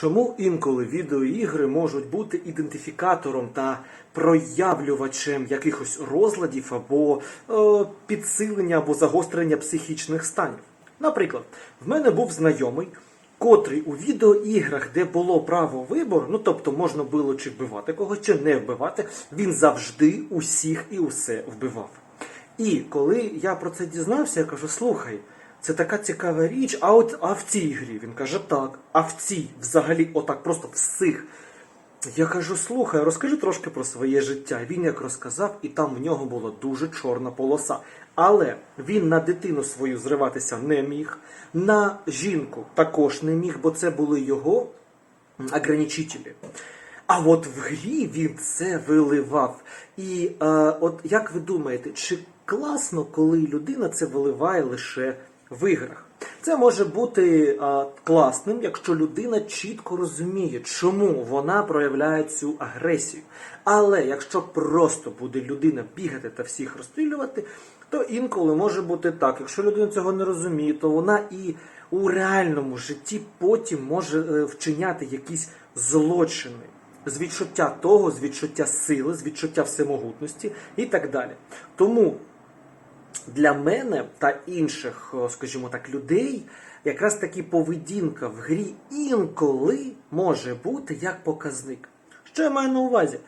Чому інколи відеоігри можуть бути ідентифікатором та проявлювачем якихось розладів або е, підсилення або загострення психічних станів? Наприклад, в мене був знайомий, котрий у відеоіграх, де було право вибору, ну тобто можна було чи вбивати когось, чи не вбивати, він завжди усіх і усе вбивав. І коли я про це дізнався, я кажу: слухай, це така цікава річ, а от а в цій грі він каже, так, а в цій взагалі, отак просто всіх. Я кажу, слухай, розкажи трошки про своє життя. Він як розказав, і там в нього була дуже чорна полоса. Але він на дитину свою зриватися не міг, на жінку також не міг, бо це були його ограничителі. А от в грі він це виливав. І е, от як ви думаєте, чи класно, коли людина це виливає лише в іграх? Це може бути е, класним, якщо людина чітко розуміє, чому вона проявляє цю агресію. Але якщо просто буде людина бігати та всіх розстрілювати, то інколи може бути так. Якщо людина цього не розуміє, то вона і у реальному житті потім може е, вчиняти якісь злочини з відчуття того, з відчуття сили, з відчуття всемогутності і так далі. Тому для мене та інших, скажімо так, людей, якраз таки поведінка в грі інколи може бути як показник. Що я маю на увазі?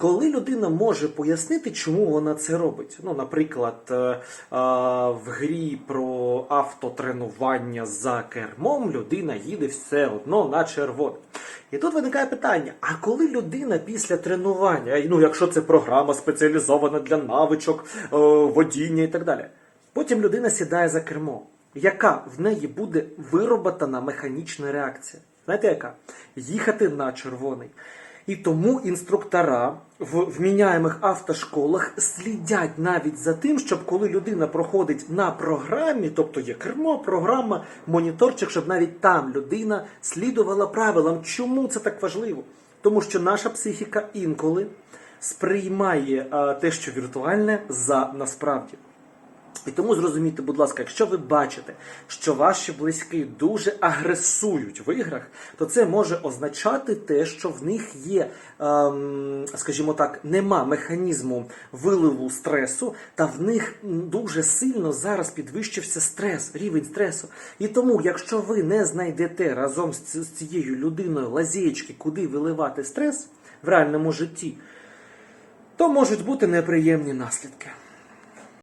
Коли людина може пояснити, чому вона це робить. Ну, наприклад, е, е, в грі про автотренування за кермом людина їде все одно на червоне. І тут виникає питання: а коли людина після тренування, ну якщо це програма спеціалізована для навичок, е, водіння і так далі, потім людина сідає за кермо, яка в неї буде вироботана механічна реакція? Знаєте яка? Їхати на червоний. І тому інструктора в вміняємих автошколах слідять навіть за тим, щоб коли людина проходить на програмі, тобто є кермо, програма, моніторчик, щоб навіть там людина слідувала правилам. Чому це так важливо? Тому що наша психіка інколи сприймає те, що віртуальне, за насправді. І тому зрозумійте, будь ласка, якщо ви бачите, що ваші близькі дуже агресують в іграх, то це може означати те, що в них є, ем, скажімо так, нема механізму виливу стресу, та в них дуже сильно зараз підвищився стрес, рівень стресу. І тому, якщо ви не знайдете разом з цією людиною лазєчки, куди виливати стрес в реальному житті, то можуть бути неприємні наслідки.